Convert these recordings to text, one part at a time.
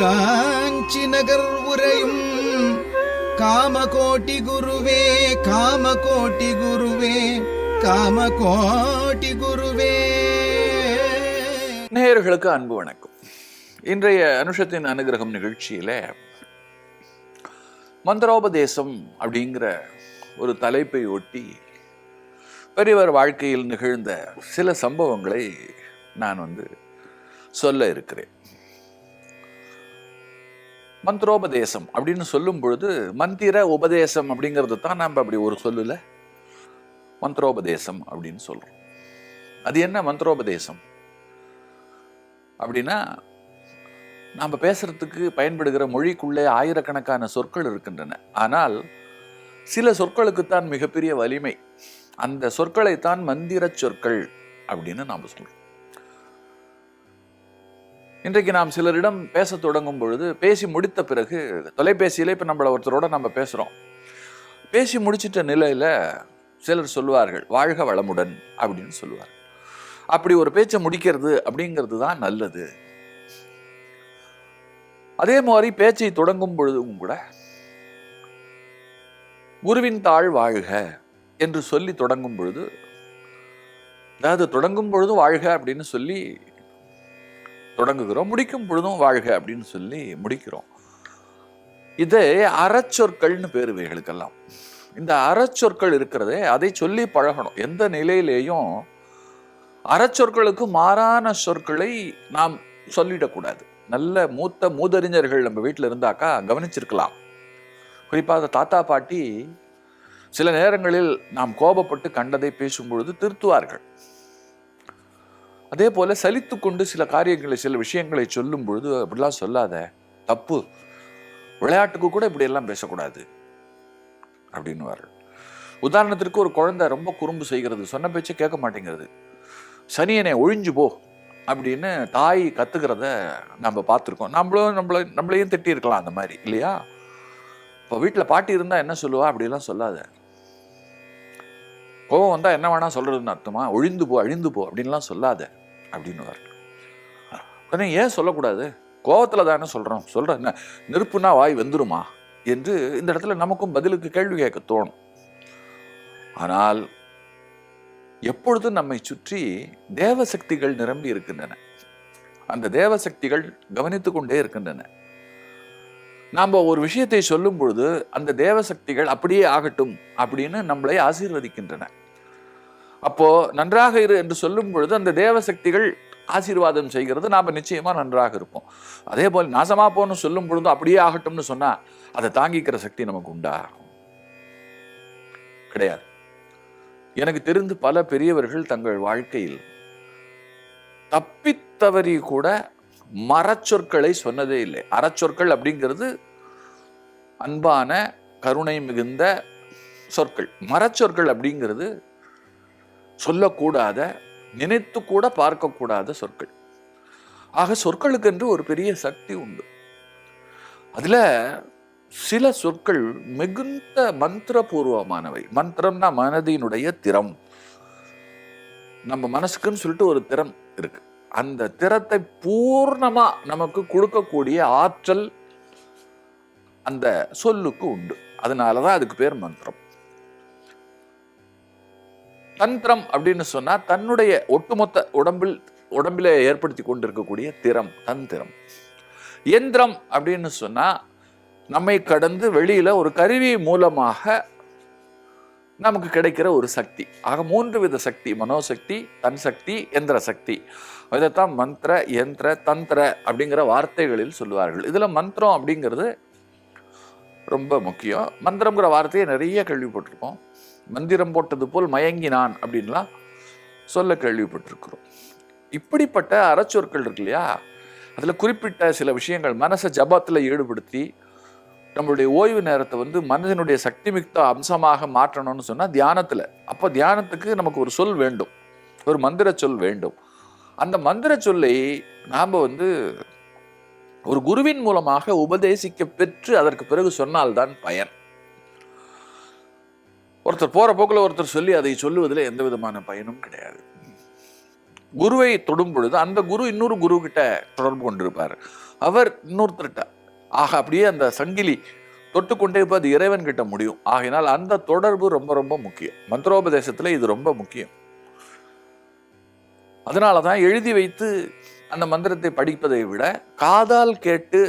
காஞ்சி நகர் உரையும் காமகோட்டி குருவே காமகோட்டி குருவே காமகோட்டி குருவே. நேயர்களுக்கு அன்பு வணக்கம். இன்றைய அனுஷத்தின் அனுகிரகம் நிகழ்ச்சியில மந்திரோபதேசம் அப்படிங்கிற ஒரு தலைப்பை ஒட்டி பெரியவர் வாழ்க்கையில் நிகழ்ந்த சில சம்பவங்களை நான் வந்து சொல்ல இருக்கிறேன். மந்திரோபதேசம் அப்படின்னு சொல்லும் பொழுது மந்திர உபதேசம் அப்படிங்கிறது தான் நம்ம அப்படி ஒரு சொல்லுல மந்திரோபதேசம் அப்படின்னு சொல்கிறோம் அது என்ன மந்திரோபதேசம்? அப்படின்னா நாம் பேசுறதுக்கு பயன்படுகிற மொழிக்குள்ளே ஆயிரக்கணக்கான சொற்கள் இருக்கின்றன. ஆனால் சில சொற்களுக்குத்தான் மிகப்பெரிய வலிமை. அந்த சொற்களைத்தான் மந்திர சொற்கள் அப்படின்னு நாம் சொல்கிறோம் இன்றைக்கு நாம் சிலரிடம் பேச தொடங்கும் பொழுது பேசி முடித்த பிறகு தொலைபேசியிலே இப்போ நம்மளை ஒருத்தரோட நம்ம பேசுகிறோம் பேசி முடிச்சிட்ட நிலையில் சிலர் சொல்லுவார்கள் வாழ்க வளமுடன் அப்படின்னு சொல்லுவார்கள். அப்படி ஒரு பேச்சை முடிக்கிறது அப்படிங்கிறது தான் நல்லது. அதே மாதிரி பேச்சை தொடங்கும் பொழுதும் கூட குருவின் தாழ் வாழ்க என்று சொல்லி தொடங்கும் பொழுது அதாவது தொடங்கும் பொழுதும் வாழ்க அப்படின்னு சொல்லி தொடங்குகிறோம். முடிக்கும் பொழுதும் வாழ்க அப்படின்னு சொல்லி முடிக்கிறோம். இது அறச்சொற்கள்னு பேர் இவைகளுக்கெல்லாம். இந்த அறச்சொற்கள் இருக்கிறதே அதை சொல்லி பழகணும். எந்த நிலையிலேயும் அறச்சொற்களுக்கு மாறான சொற்களை நாம் சொல்லிடக்கூடாது. நல்ல மூத்த மூதறிஞர்கள் நம்ம வீட்டில் இருந்தாக்கா கவனிச்சிருக்கலாம். குறிப்பாக தாத்தா பாட்டி சில நேரங்களில் நாம் கோபப்பட்டு கண்டதை பேசும் பொழுது திருத்துவார்கள். அதே போல் சலித்து கொண்டு சில காரியங்களை சில விஷயங்களை சொல்லும் பொழுது அப்படிலாம் சொல்லாத. தப்பு. விளையாட்டுக்கு கூட இப்படி எல்லாம் பேசக்கூடாது. அப்படின்னுவார்கள். உதாரணத்திற்கு ஒரு குழந்தை ரொம்ப குறும்பு செய்கிறது. சொன்ன பேச்சை கேட்க மாட்டேங்கிறது. சனியனை ஒழிஞ்சு போ. அப்படின்னு தாய் கத்துக்கிறத நம்ம பார்த்துருக்கோம். நம்மளும் நம்மள நம்மளையும் திட்டியிருக்கலாம் அந்த மாதிரி இல்லையா? இப்போ வீட்டில் பாட்டி இருந்தால் என்ன சொல்லுவா? அப்படிலாம் சொல்லாத. கோவம் வந்தால் என்ன வேணால் சொல்கிறதுன்னு அர்த்தமா? ஒழிந்து போ அழிந்து போ அப்படின்லாம் சொல்லாத அப்படின்னு உடனே ஏன் சொல்லக்கூடாது? கோவத்தில் தானே சொல்கிறோம் சொல்கிற என்ன நெருப்புனா வாய் வெந்துருமா? என்று இந்த இடத்துல நமக்கும் பதிலுக்கு கேள்வி கேட்க தோணும். ஆனால் எப்பொழுதும் நம்மை சுற்றி தேவசக்திகள் நிரம்பி இருக்கின்றன. அந்த தேவசக்திகள் கவனித்து கொண்டே இருக்கின்றன. நாம் ஒரு விஷயத்தை சொல்லும் பொழுது அந்த தேவசக்திகள் அப்படியே ஆகட்டும் அப்படின்னு நம்மளை ஆசீர்வதிக்கின்றன. அப்போ நன்றாக இரு என்று சொல்லும் பொழுது அந்த தேவசக்திகள் ஆசீர்வாதம் செய்கிறது. நாம் நிச்சயமாக நன்றாக இருப்போம். அதே போல் நாசமா போன்னு சொல்லும் பொழுதும் அப்படியே ஆகட்டும்னு சொன்னா அதை தாங்கிக்கிற சக்தி நமக்கு உண்டா கிடையாது. எனக்கு தெரிந்து பல பெரியவர்கள் தங்கள் வாழ்க்கையில் தப்பித்தவறி கூட மரச்சொற்களை சொன்னதே இல்லை. அறச்சொற்கள் அப்படிங்கிறது அன்பான கருணை மிகுந்த சொற்கள். மரச்சொற்கள் அப்படிங்கிறது சொல்லக்கூடாத நினைத்து கூட பார்க்கக்கூடாத சொற்கள். ஆக சொற்களுக்கென்று ஒரு பெரிய சக்தி உண்டு. அதுல சில சொற்கள் மிகுந்த மந்திரபூர்வமானவை. மந்திரம்னா மனதினுடைய திறம். நம்ம மனசுக்குன்னு சொல்லிட்டு ஒரு திறம் இருக்கு. அந்த திறத்தை பூர்ணமா நமக்கு கொடுக்கக்கூடிய ஆற்றல் அந்த சொல்லுக்கு உண்டு. அதனாலதான் அதுக்கு பேர் மந்திரம். தந்திரம் அப்படின்னு சொன்னால் தன்னுடைய ஒட்டுமொத்த உடம்பில் உடம்பில் ஏற்படுத்தி கொண்டிருக்கக்கூடிய திறம் தந்திரம். எந்திரம் அப்படின்னு சொன்னால் நம்மை கடந்து வெளியில் ஒரு கருவி மூலமாக நமக்கு கிடைக்கிற ஒரு சக்தி. ஆக மூன்று வித சக்தி மனோசக்தி தன் சக்தி எந்திர சக்தி. இதைத்தான் மந்திர யந்திர தந்திர அப்படிங்கிற வார்த்தைகளில் சொல்லுவார்கள். இதில் மந்திரம் அப்படிங்கிறது ரொம்ப முக்கியம். மந்திரம்ங்கிற வார்த்தையை நிறைய கேள்விப்பட்டிருக்கோம் மந்திரம் போட்டது போல் மயங்கினான் அப்படின்லாம் சொல்ல கேள்விப்பட்டிருக்கிறோம். இப்படிப்பட்ட அறச்சொற்கள் இருக்கு இல்லையா? அதில் குறிப்பிட்ட சில விஷயங்கள் மனசை ஜபத்தில் ஈடுபடுத்தி நம்மளுடைய ஓய்வு நேரத்தை வந்து மனதினுடைய சக்தி மிக்த அம்சமாக மாற்றணும்னு சொன்னால் தியானத்தில். அப்போ தியானத்துக்கு நமக்கு ஒரு சொல் வேண்டும். ஒரு மந்திர சொல் வேண்டும். அந்த மந்திர சொல்லை நாம் வந்து ஒரு குருவின் மூலமாக உபதேசிக்க பெற்று அதற்கு பிறகு சொன்னால்தான் பயன். ஒருத்தர் போகிற போக்கில் ஒருத்தர் சொல்லி அதை சொல்லுவதில் எந்த விதமான பயனும் கிடையாது. குருவை தொடும் பொழுது அந்த குரு இன்னொரு குரு கிட்ட தொடர்பு கொண்டிருப்பார். அவர் இன்னொருத்தர்கிட்ட ஆக அப்படியே அந்த சங்கிலி தொட்டுக்கொண்டே போய் அது இறைவன் கிட்ட முடியும். ஆகையினால் அந்த தொடர்பு ரொம்ப ரொம்ப முக்கியம். மந்திரோபதேசத்தில் இது ரொம்ப முக்கியம். அதனால தான் எழுதி வைத்து அந்த மந்திரத்தை படிப்பதை விட காதால் கேட்டு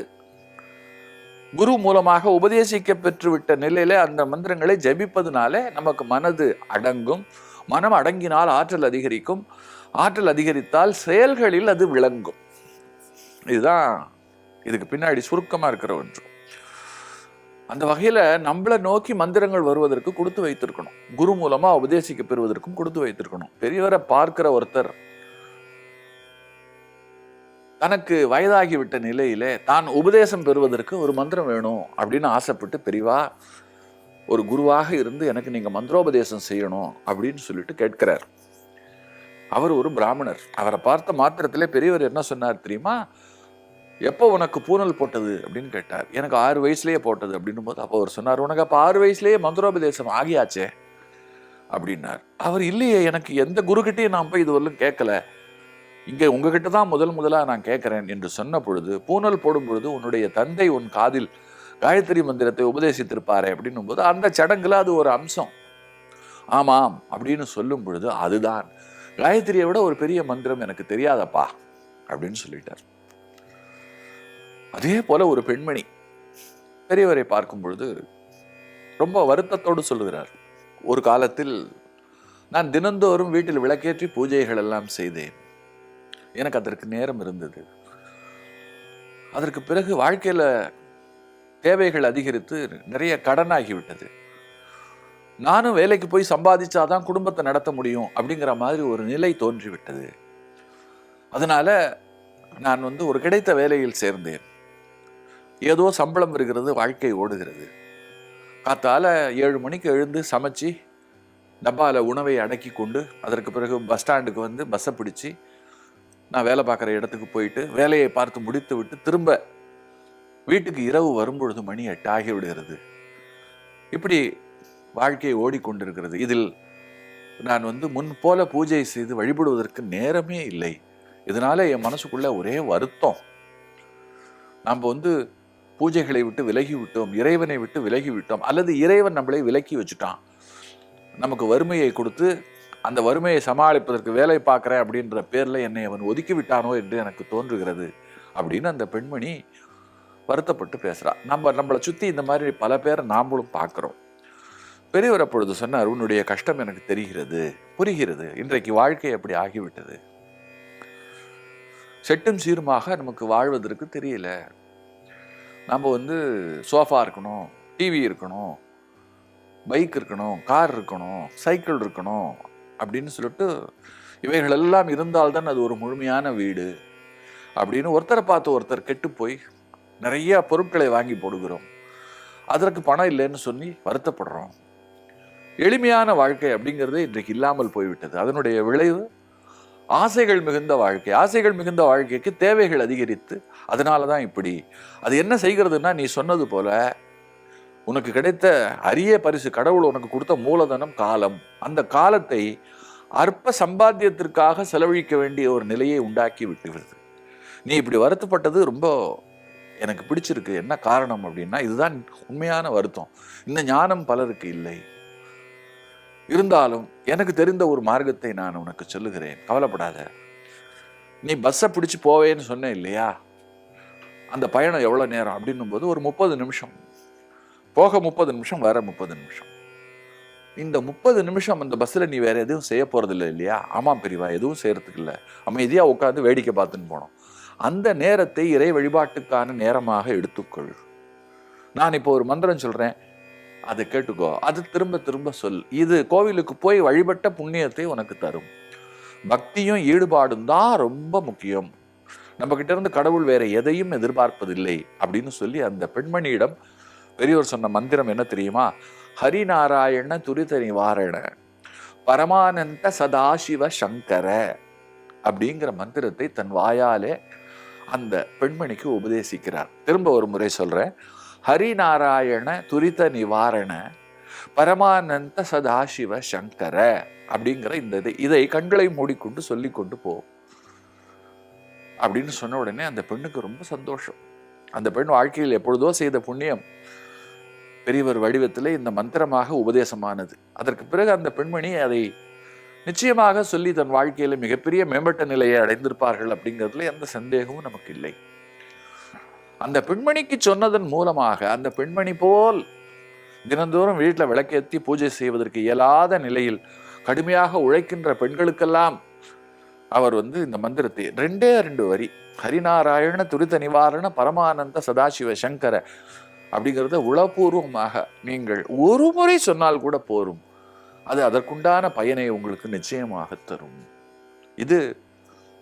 குரு மூலமாக உபதேசிக்க பெற்றுவிட்ட நிலையில அந்த மந்திரங்களை ஜபிப்பதுனாலே நமக்கு மனது அடங்கும். மனம் அடங்கினால் ஆற்றல் அதிகரிக்கும். ஆற்றல் அதிகரித்தால் செயல்களில் அது விளங்கும். இதுதான் இதுக்கு பின்னாடி சுருக்கமாக இருக்கிற ஒன்று. அந்த வகையில் நம்மளை நோக்கி மந்திரங்கள் வருவதற்கு கொடுத்து வைத்திருக்கணும். குரு மூலமாக உபதேசிக்க பெறுவதற்கும் கொடுத்து வைத்திருக்கணும். பெரியவரை பார்க்கிற ஒருத்தர் தனக்கு வயதாகிவிட்ட நிலையிலே தான் உபதேசம் பெறுவதற்கு ஒரு மந்திரம் வேணும் அப்படின்னு ஆசைப்பட்டு பெரிவா ஒரு குருவாக இருந்து எனக்கு நீங்கள் மந்திரோபதேசம் செய்யணும் அப்படின்னு சொல்லிட்டு கேட்கிறார். அவர் ஒரு பிராமணர். அவரை பார்த்த மாத்திரத்திலே பெரியவர் என்ன சொன்னார் தெரியுமா? எப்போ உனக்கு பூனல் போட்டது அப்படின்னு கேட்டார். எனக்கு ஆறு வயசுலேயே போட்டது அப்படின்னும் போது அப்போ அவர் சொன்னார் உனக்கு அப்போ ஆறு வயசுலேயே மந்திரோபதேசம் ஆகியாச்சே அப்படின்னார். அவர் இல்லையே எனக்கு எந்த குருக்கிட்டையும் நான் போய் இதுவரையிலும் கேட்கல. இங்கே உங்ககிட்ட தான் முதல் முதலாக நான் கேட்குறேன் என்று சொன்ன பொழுது பூனல் போடும் பொழுது உன்னுடைய தந்தை உன் காதில் காயத்ரி மந்திரத்தை உபதேசித்திருப்பாரே அப்படின்னும் போது அந்த சடங்குல அது ஒரு அம்சம். ஆமாம் அப்படின்னு சொல்லும் பொழுது அதுதான். காயத்ரியை விட ஒரு பெரிய மந்திரம் எனக்கு தெரியாதப்பா அப்படின்னு சொல்லிட்டார். அதே போல ஒரு பெண்மணி பெரியவரை பார்க்கும் பொழுது ரொம்ப வருத்தத்தோடு சொல்லுகிறார். ஒரு காலத்தில் நான் தினந்தோறும் வீட்டில் விளக்கேற்றி பூஜைகள் எல்லாம் செய்தேன். எனக்கு அதற்கு நேரம் இருந்தது. அதற்கு பிறகு வாழ்க்கையில் தேவைகள் அதிகரித்து நிறைய கடனாகிவிட்டது. நானும் வேலைக்கு போய் சம்பாதிச்சாதான் குடும்பத்தை நடத்த முடியும் அப்படிங்கிற மாதிரி ஒரு நிலை தோன்றிவிட்டது. அதனால நான் வந்து ஒரு கிடைத்த வேலையில் சேர்ந்தேன். ஏதோ சம்பளம் வருகிறது வாழ்க்கை ஓடுகிறது. காத்தால ஏழு மணிக்கு எழுந்து சமைச்சு டப்பாவில் உணவை அடக்கி கொண்டு அதற்கு பிறகு பஸ் ஸ்டாண்டுக்கு வந்து பஸ்ஸை பிடிச்சி நான் வேலை பார்க்குற இடத்துக்கு போயிட்டு வேலையை பார்த்து முடித்து விட்டு திரும்ப வீட்டுக்கு இரவு வரும்பொழுது மணி எட்டாகி விடுகிறது. இப்படி வாழ்க்கையை ஓடிக்கொண்டிருக்கிறது. இதில் நான் வந்து முன் போல பூஜை செய்து வழிபடுவதற்கு நேரமே இல்லை. இதனால என் மனசுக்குள்ள ஒரே வருத்தம். நாம் வந்து பூஜைகளை விட்டு விலகி விட்டோம் இறைவனை விட்டு விலகி விட்டோம் அல்லது இறைவன் நம்மளை விலக்கி வச்சுட்டான். நமக்கு வறுமையை கொடுத்து அந்த வறுமையை சமாளிப்பதற்கு வேலை பார்க்குறேன் அப்படின்ற பேரில் என்னை அவன் ஒதுக்கி விட்டானோ என்று எனக்கு தோன்றுகிறது அப்படின்னு அந்த பெண்மணி வருத்தப்பட்டு பேசுகிறா நம்ம நம்மளை சுற்றி இந்த மாதிரி பல பேரை நாமளும் பார்க்குறோம். பெரியவர் அப்பொழுது சொன்னார் உன்னுடைய கஷ்டம் எனக்கு தெரிகிறது புரிகிறது. இன்றைக்கு வாழ்க்கை அப்படி ஆகிவிட்டது. செட்டும் சீருமாக நமக்கு வாழ்வதற்கு தெரியல. நம்ம வந்து சோஃபா இருக்கணும் டிவி இருக்கணும் பைக் இருக்கணும் கார் இருக்கணும் சைக்கிள் இருக்கணும் அப்படின்னு சொல்லிட்டு இவைகள் எல்லாம் இருந்தால்தான் அது ஒரு முழுமையான வீடு அப்படின்னு ஒருத்தரை பார்த்து ஒருத்தர் கெட்டு போய் நிறைய பொருட்களை வாங்கி போடுகிறோம். அதற்கு பணம் இல்லைன்னு சொல்லி வருத்தப்படுறோம். எளிமையான வாழ்க்கை அப்படிங்கிறது இன்றைக்கு இல்லாமல் போய்விட்டது. அதனுடைய விளைவு ஆசைகள் மிகுந்த வாழ்க்கை. ஆசைகள் மிகுந்த வாழ்க்கைக்கு தேவைகள் அதிகரித்து அதனால தான் இப்படி. அது என்ன செய்கிறதுன்னா நீ சொன்னது போல உனக்கு கிடைத்த அரிய பரிசு கடவுள் உனக்கு கொடுத்த மூலதனம் காலம். அந்த காலத்தை அற்ப சம்பாத்தியத்திற்காக செலவழிக்க வேண்டிய ஒரு நிலையை உண்டாக்கி விட்டுகிறது நீ இப்படி வருத்தப்பட்டது ரொம்ப எனக்கு பிடிச்சிருக்கு. என்ன காரணம் அப்படின்னா இதுதான் உண்மையான வருத்தம். இந்த ஞானம் பலருக்கு இல்லை. இருந்தாலும் எனக்கு தெரிந்த ஒரு மார்க்கத்தை நான் உனக்கு சொல்லுகிறேன். கவலைப்படாத. நீ பஸ்ஸை பிடிச்சு போவேன்னு சொன்னேன் இல்லையா? அந்த பயணம் எவ்வளோ நேரம்? அப்படின்னும் போது ஒரு முப்பது நிமிஷம். போக முப்பது நிமிஷம் வர முப்பது நிமிஷம். இந்த முப்பது நிமிஷம் அந்த பஸ்ஸில் நீ வேறு எதுவும் செய்ய போகிறதில்ல இல்லையா? ஆமாம் பிரிவா எதுவும் செய்கிறதுக்கு இல்லை. அமைதியாக உட்காந்து வேடிக்கை பார்த்துன்னு போனோம். அந்த நேரத்தை இறை வழிபாட்டுக்கான நேரமாக எடுத்துக்கொள். நான் இப்போ ஒரு மந்திரம் சொல்கிறேன் அதை கேட்டுக்கோ. அது திரும்ப திரும்ப சொல். இது கோவிலுக்கு போய் வழிபட்ட புண்ணியத்தை உனக்கு தரும். பக்தியும் ஈடுபாடும் தான் ரொம்ப முக்கியம். நம்ம கிட்ட இருந்து கடவுள் வேற எதையும் எதிர்பார்ப்பதில்லை அப்படின்னு சொல்லி அந்த பெண்மணியிடம் பெரியோர் சொன்ன மந்திரம் என்ன தெரியுமா? ஹரிநாராயண துரித நிவாரண பரமானந்த சதாசிவ சங்கர அப்படிங்கிற மந்திரத்தை தன் வாயாலே அந்த பெண்மணிக்கு உபதேசிக்கிறார். திரும்ப ஒரு முறை சொல்றேன். ஹரிநாராயண துரித நிவாரண பரமானந்த சதாசிவ சங்கர அப்படிங்கிற இந்த இது இதை கண்களை மூடிக்கொண்டு சொல்லி கொண்டு போ அப்படின்னு சொன்ன உடனே அந்த பெண்ணுக்கு ரொம்ப சந்தோஷம். அந்த பெண் வாழ்க்கையில் எப்பொழுதோ செய்த புண்ணியம் பெரியவர் வடிவத்தில் இந்த மந்திரமாக உபதேசமானது. அதற்கு பிறகு அந்த பெண்மணி அதை நிச்சயமாக சொல்லி தன் வாழ்க்கையில மிகப்பெரிய மேம்பட்ட நிலையை அடைந்திருப்பார்கள் அப்படிங்கிறதுல எந்த சந்தேகமும் நமக்கு இல்லை அந்த பெண்மணிக்கு சொன்னதன் மூலமாக அந்த பெண்மணி போல் தினந்தோறும் வீட்டில் விளக்கேற்றி பூஜை செய்வதற்கு இயலாத நிலையில் கடுமையாக உழைக்கின்ற பெண்களுக்கெல்லாம் அவர் வந்து இந்த மந்திரத்தை ரெண்டே ரெண்டு வரி. ஹரிநாராயண துரித நிவாரண பரமானந்த சதாசிவ சங்கர அப்படிங்கிறத உளப்பூர்வமாக நீங்கள் ஒரு முறை சொன்னால் கூட போரும். அது அதற்குண்டான பயனை உங்களுக்கு நிச்சயமாக தரும். இது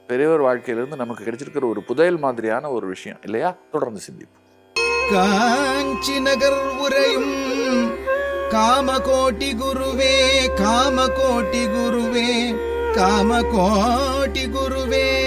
பெரியவர் வாழ்க்கையிலிருந்து நமக்கு கிடைச்சிருக்கிற ஒரு புதையல் மாதிரியான ஒரு விஷயம் இல்லையா? தொடர்ந்து சிந்திப்போம். காஞ்சி நகர் உரையும் காமகோட்டி குருவே காமகோட்டி குருவே காமகோட்டி குருவே.